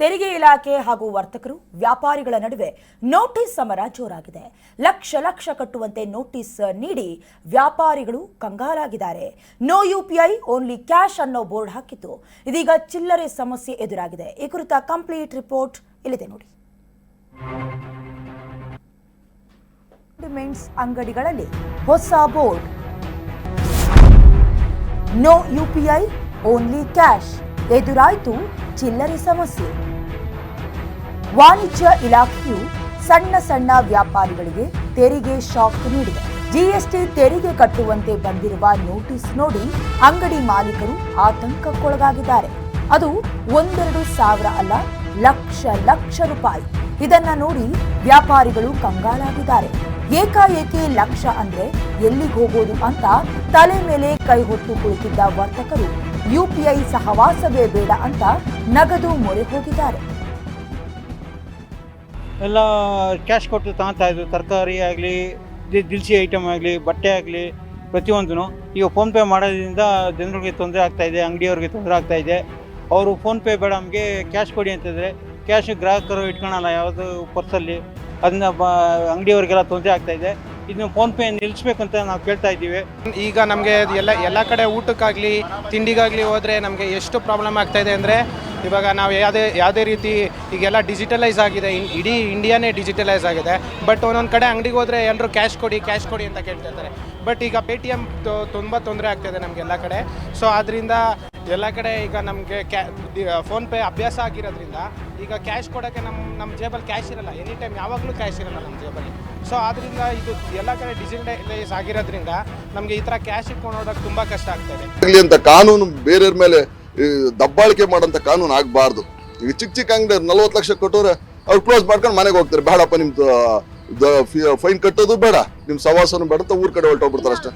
ತೆರಿಗೆ ಇಲಾಖೆ ಹಾಗೂ ವರ್ತಕರು, ವ್ಯಾಪಾರಿಗಳ ನಡುವೆ ನೋಟಿಸ್ ಸಮರ ಜೋರಾಗಿದೆ. ಲಕ್ಷ ಲಕ್ಷ ಕಟ್ಟುವಂತೆ ನೋಟಿಸ್ ನೀಡಿ ವ್ಯಾಪಾರಿಗಳು ಕಂಗಾಲಾಗಿದ್ದಾರೆ. ನೋ ಯುಪಿಐ ಓನ್ಲಿ ಕ್ಯಾಶ್ ಅನ್ನೋ ಬೋರ್ಡ್ ಹಾಕಿತ್ತು. ಇದೀಗ ಚಿಲ್ಲರೆ ಸಮಸ್ಯೆ ಎದುರಾಗಿದೆ. ಈ ಕುರಿತ ಕಂಪ್ಲೀಟ್ ರಿಪೋರ್ಟ್ ಇಲ್ಲಿದೆ ನೋಡಿ. ಅಂಗಡಿಗಳಲ್ಲಿ ಹೊಸ board. No UPI only cash. ಎದುರಾಯಿತು ಚಿಲ್ಲರೆ ಸಮಸ್ಯೆ. ವಾಣಿಜ್ಯ ಇಲಾಖೆಯು ಸಣ್ಣ ಸಣ್ಣ ವ್ಯಾಪಾರಿಗಳಿಗೆ ತೆರಿಗೆ ಶಾಕ್ ನೀಡಿದೆ. ಜಿಎಸ್ಟಿ ತೆರಿಗೆ ಕಟ್ಟುವಂತೆ ಬಂದಿರುವ ನೋಟಿಸ್ ನೋಡಿ ಅಂಗಡಿ ಮಾಲೀಕರು ಆತಂಕಕ್ಕೊಳಗಾಗಿದ್ದಾರೆ. ಅದು ಒಂದೆರಡು ಸಾವಿರ ಅಲ್ಲ, ಲಕ್ಷ ಲಕ್ಷ ರೂಪಾಯಿ. ಇದನ್ನ ನೋಡಿ ವ್ಯಾಪಾರಿಗಳು ಕಂಗಾಲಾಗಿದ್ದಾರೆ. ಏಕಾಏಕಿ ಲಕ್ಷ ಅಂದ್ರೆ ಎಲ್ಲಿಗೆ ಹೋಗೋದು ಅಂತ ತಲೆ ಮೇಲೆ ಕೈ ಹೊತ್ತು ಕುಳಿತಿದ್ದ ವರ್ತಕರು ಯುಪಿಐ ಸಹವಾಸವೇ ಬೇಡ ಅಂತ ನಗದು ಮೊರೆ ಹೋಗಿದ್ದಾರೆ. ಎಲ್ಲ ಕ್ಯಾಶ್ ಕೊಟ್ಟು ತಗೊತಾ ಇದ್ರು. ತರಕಾರಿ ಆಗಲಿ ದಿಲ್ಸಿ ಐಟಮ್ ಆಗಲಿ, ಬಟ್ಟೆ ಆಗಲಿ ಪ್ರತಿಯೊಂದೂ ಈಗ ಫೋನ್ಪೇ ಮಾಡೋದ್ರಿಂದ ಜನರಿಗೆ ತೊಂದರೆ ಆಗ್ತಾ ಇದೆ, ಅಂಗಡಿಯವ್ರಿಗೆ ತೊಂದರೆ ಆಗ್ತಾ ಇದೆ. ಅವರು ಫೋನ್ಪೇ ಬೇಡ, ನಮಗೆ ಕ್ಯಾಶ್ ಕೊಡಿ ಅಂತಂದರೆ ಕ್ಯಾಶ್ ಗ್ರಾಹಕರು ಇಟ್ಕೊಳಲ್ಲ ಯಾವುದು ಪರ್ಸಲ್ಲಿ. ಅದನ್ನ ಬ, ಅಂಗಡಿಯವ್ರಿಗೆಲ್ಲ ತೊಂದರೆ ಆಗ್ತಾ ಪೇ ಫೋನ್ಪೇ ನಿಲ್ಲಿಸ್ಬೇಕಂತ ನಾವು ಕೇಳ್ತಾ ಇದ್ದೀವಿ. ಈಗ ನಮಗೆ ಎಲ್ಲ ಎಲ್ಲ ಕಡೆ ಊಟಕ್ಕಾಗಲಿ, ತಿಂಡಿಗಾಗಲಿ ಹೋದರೆ ನಮಗೆ ಎಷ್ಟು ಪ್ರಾಬ್ಲಮ್ ಆಗ್ತಾ ಇದೆ ಅಂದರೆ, ಇವಾಗ ನಾವು ಯಾವುದೇ ಯಾವುದೇ ರೀತಿ ಈಗೆಲ್ಲ ಡಿಜಿಟಲೈಸ್ ಆಗಿದೆ. ಇಡೀ ಇಂಡಿಯಾನೇ ಡಿಜಿಟಲೈಸ್ ಆಗಿದೆ. ಬಟ್ ಒಂದೊಂದು ಕಡೆ ಅಂಗಡಿಗೆ ಹೋದರೆ ಎಲ್ಲರೂ ಕ್ಯಾಶ್ ಕೊಡಿ ಕ್ಯಾಶ್ ಕೊಡಿ ಅಂತ ಕೇಳ್ತಾ ಇರ್ತಾರೆ. ಬಟ್ ಈಗ ಪೇ ಟಿ ಎಂ ತುಂಬ ತೊಂದರೆ ಆಗ್ತಾಯಿದೆ ನಮಗೆ ಎಲ್ಲ ಕಡೆ. ಸೊ ಆದ್ದರಿಂದ ಎಲ್ಲ ಕಡೆ ಈಗ ನಮಗೆ ಕ್ಯಾ ಫೋನ್ಪೇ ಅಭ್ಯಾಸ ಆಗಿರೋದ್ರಿಂದ ಈಗ ಕ್ಯಾಶ್ ಕೊಡೋಕ್ಕೆ ನಮ್ಮ ನಮ್ಮ ಜೇಬಲ್ಲಿ ಕ್ಯಾಶ್ ಇರಲ್ಲ. ಎನಿ ಟೈಮ್ ಯಾವಾಗಲೂ ಕ್ಯಾಶ್ ಇರಲ್ಲ ನಮ್ಮ ಜೇಬಲ್ಲಿ. ಸೊ ಆದ್ದರಿಂದ ಇದು ಎಲ್ಲ ಕಡೆ ಡಿಜಿಟಲೈಸ್ ಆಗಿರೋದ್ರಿಂದ ನಮಗೆ ಈ ಥರ ಕ್ಯಾಶ್ ಇಟ್ಕೊಂಡು ನೋಡೋಕೆ ತುಂಬ ಕಷ್ಟ ಆಗ್ತದೆ. ಆಗ್ಲಿ ಅಂತ ಕಾನೂನು ಬೇರೆಯವ್ರ ಮೇಲೆ ಈ, ದಬ್ಬಾಳಿಕೆ ಮಾಡೋಂಥ ಕಾನೂನು ಆಗಬಾರ್ದು. ಈಗ ಚಿಕ್ಕ ಚಿಕ್ಕ ಅಂಗಡಿ ನಲ್ವತ್ತು ಲಕ್ಷ ಕೊಟ್ಟವ್ರೆ ಅವ್ರು ಕ್ಲೋಸ್ ಮಾಡ್ಕೊಂಡು ಮನೆಗೆ ಹೋಗ್ತಾರೆ. ಬೇಡಪ್ಪ ನಿಮ್ದು ಫೈನ್ ಕಟ್ಟೋದು ಬೇಡ. ನಿಮ್ ಸವಾಸನು ಬೇಡ ಅಂತ ಊರ್ ಕಡೆ ಹೊರಟೋಗ್ಬಿಡ್ತಾರೆ ಅಷ್ಟೇ.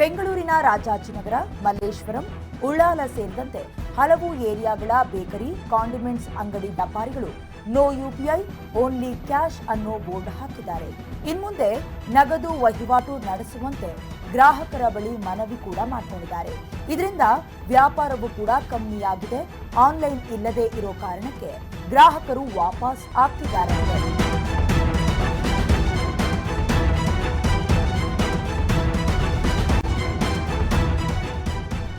ಬೆಂಗಳೂರಿನ ರಾಜಾಜಿನಗರ ಮಲ್ಲೇಶ್ವರಂ ಉಳ್ಳಾಲ ಸೇರಿದಂತೆ ಹಲವು ಏರಿಯಾಗಳ ಬೇಕರಿ ಕಾಂಡಿಮೆಂಟ್ಸ್ ಅಂಗಡಿ ವ್ಯಾಪಾರಿಗಳು ನೋ ಯುಪಿಐ ಓನ್ಲಿ ಕ್ಯಾಶ್ ಅನ್ನೋ ಬೋರ್ಡ್ ಹಾಕಿದ್ದಾರೆ. ಇನ್ಮುಂದೆ ನಗದು ವಹಿವಾಟು ನಡೆಸುವಂತೆ ಗ್ರಾಹಕರ ಬಳಿ ಮನವಿ ಕೂಡ ಮಾಡಿಕೊಂಡಿದ್ದಾರೆ. ಇದರಿಂದ ವ್ಯಾಪಾರವೂ ಕೂಡ ಕಮ್ಮಿಯಾಗಿದೆ. ಆನ್ಲೈನ್ ಇಲ್ಲದೆ ಇರೋ ಕಾರಣಕ್ಕೆ ಗ್ರಾಹಕರು ವಾಪಸ್ ಆಗ್ತಿದ್ದಾರೆ.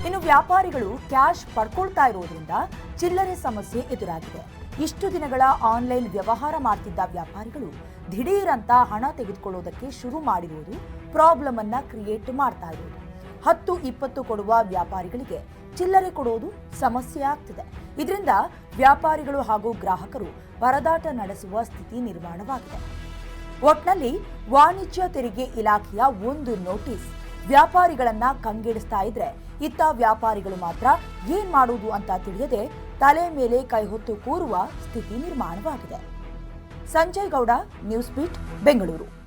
ಇನ್ನು ವ್ಯಾಪಾರಿಗಳು ಕ್ಯಾಶ್ ಪಡ್ಕೊಳ್ತಾ ಇರೋದ್ರಿಂದ ಚಿಲ್ಲರೆ ಸಮಸ್ಯೆ ಎದುರಾಗಿದೆ. ಇಷ್ಟು ದಿನಗಳ ಆನ್ಲೈನ್ ವ್ಯವಹಾರ ಮಾಡ್ತಿದ್ದ ವ್ಯಾಪಾರಿಗಳು ದಿಢೀರಂತ ಹಣ ತೆಗೆದುಕೊಳ್ಳೋದಕ್ಕೆ ಶುರು ಮಾಡಿರುವುದು ಪ್ರಾಬ್ಲಮ್ ಅನ್ನ ಕ್ರಿಯೇಟ್ ಮಾಡ್ತಾ ಇರೋದು ಹತ್ತು, ಇಪ್ಪತ್ತು ಕೊಡುವ ವ್ಯಾಪಾರಿಗಳಿಗೆ ಚಿಲ್ಲರೆ ಕೊಡೋದು ಸಮಸ್ಯೆ ಆಗ್ತಿದೆ. ಇದರಿಂದ ವ್ಯಾಪಾರಿಗಳು ಹಾಗೂ ಗ್ರಾಹಕರು ಪರದಾಟ ನಡೆಸುವ ಸ್ಥಿತಿ ನಿರ್ಮಾಣವಾಗಿದೆ. ಒಟ್ನಲ್ಲಿ ವಾಣಿಜ್ಯ ತೆರಿಗೆ ಇಲಾಖೆಯ ಒಂದು ನೋಟಿಸ್ ವ್ಯಾಪಾರಿಗಳನ್ನ ಕಂಗೆಡಿಸ್ತಾ ಇದ್ರೆ ಇತ್ತ ವ್ಯಾಪಾರಿಗಳು ಮಾತ್ರ ಏನ್ ಮಾಡುವುದು ಅಂತ ತಿಳಿಯದೆ ತಲೆ ಮೇಲೆ ಕೈ ಹೊತ್ತು ಕೂರುವ ಸ್ಥಿತಿ ನಿರ್ಮಾಣವಾಗಿದೆ. Sanjay Gowda, news beat, Bengaluru.